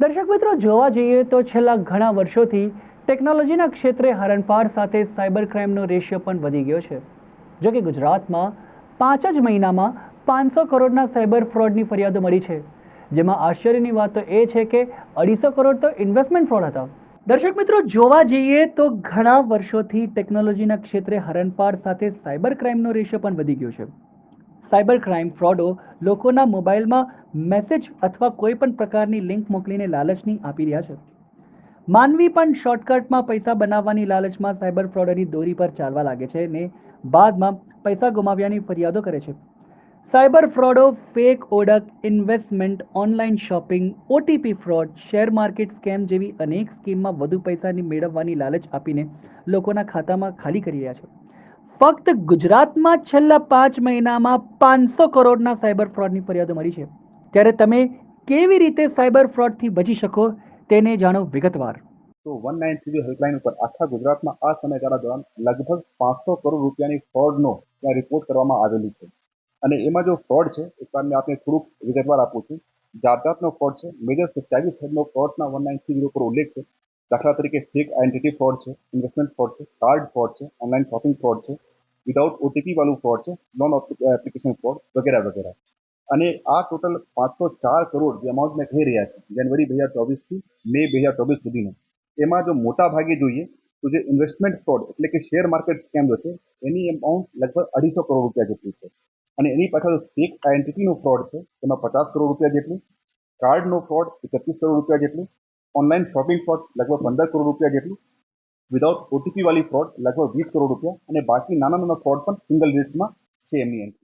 દર્શક મિત્રો, જોવા જઈએ તો છેલ્લા ઘણા વર્ષોથી ટેકનોલોજીના ક્ષેત્રે હરણફાળ સાથે સાયબર ક્રાઇમનો રેશિયો પણ વધી ગયો છે. જો કે ગુજરાતમાં પાંચ જ મહિનામાં પાંચસો કરોડના સાયબર ફ્રોડની ફરિયાદો મળી છે. જેમાં આશ્ચર્યની વાત તો એ છે કે અઢીસો કરોડ તો ઇન્વેસ્ટમેન્ટ ફ્રોડ હતા. દર્શક મિત્રો, જોવા જઈએ તો ઘણા વર્ષોથી ટેકનોલોજીના ક્ષેત્રે હરણફાળ સાથે સાયબર ક્રાઇમનો રેશિયો પણ વધી ગયો છે. સાયબર ક્રાઇમ ફ્રોડો લોકોના મોબાઈલમાં મેસેજ અથવા કોઈ પણ પ્રકારની લિંક મોકલીને લાલચની આપી રહ્યા છે. માનવી પણ શોર્ટકટમાં પૈસા બનાવવાની લાલચમાં સાયબર ફ્રોડની દોરી પર ચાલવા લાગે છે ને બાદમાં પૈસા ગુમાવ્યાની ફરિયાદો કરે છે. સાયબર ફ્રોડો, ફેક ઓળખ, investment online shopping, OTP fraud, share market scam જેવી અનેક સ્કીમમાં વધુ પૈસાની મેળવવાની લાલચ આપીને લોકોના ખાતામાં ખાલી કરી રહ્યા છે. ફક્ત ગુજરાતમાં છેલ્લા પાંચ મહિનામાં પાંચસો કરોડના સાયબર ફ્રોડની ફરિયાદો મળી છે. ત્યારે તમે કેવી રીતે સાયબર ફ્રોડથી બચી શકો તેને જાણો વિગતવાર. તો વન નાઇન થ્રી હેલ્પલાઇન ઉપર આખા ગુજરાતમાં આ સમયગાળા દરમિયાન લગભગ પાંચસો કરોડ રૂપિયાની ફ્રોડનો ત્યાં રિપોર્ટ કરવામાં આવેલી છે. અને એમાં જો ફ્રોડ છે, એ તમને આપણે થોડુંક વિગતવાર આપું છું. જાત ફ્રોડ છે મેજર સત્યાવીસ હેડનો ફ્રોડના વન નાઇન થ્રી ઉપર ઉલ્લેખ છે. દાખલા તરીકે ફેક આઇડેન્ટિટી ફ્રોડ છે ઇન્વેસ્ટમેન્ટ ફ્રોડ છે કાર્ડ ફ્રોડ છે ઓનલાઈન શોપિંગ ફ્રોડ છે વિધાઉટ ઓટીપી વાળું ફ્રોડ છે લોન એપ્લિકેશન ફ્રોડ વગેરે વગેરે. અને આ ટોટલ પાંચસો ચાર કરોડ જે અમાઉન્ટ મેં કહી રહ્યા છે જાન્યુઆરી બે હજાર ચોવીસથી મે બે હજાર ચોવીસ સુધીનો. એમાં જો મોટા ભાગે જોઈએ, તો જે ઇન્વેસ્ટમેન્ટ ફ્રોડ એટલે કે શેર માર્કેટ સ્કેમ જો છે, એની અમાઉન્ટ લગભગ અઢીસો કરોડ રૂપિયા જેટલી છે. અને એની પાછળ ફેક આઇડેન્ટિટીનો ફ્રોડ છે, એમાં પચાસ કરોડ રૂપિયા જેટલું કાર્ડનો ફ્રોડ એકત્રીસ કરોડ રૂપિયા જેટલું ઓનલાઈન શોપિંગ ફ્રોડ લગભગ પંદર કરોડ રૂપિયા જેટલું વિધાઉટ ઓટીપી વાળી ફ્રોડ લગભગ વીસ કરોડ રૂપિયા, અને બાકી નાના નાના ફ્રોડ પણ સિંગલ ડિજિટ્સમાં છે એમની એન્ટ્રી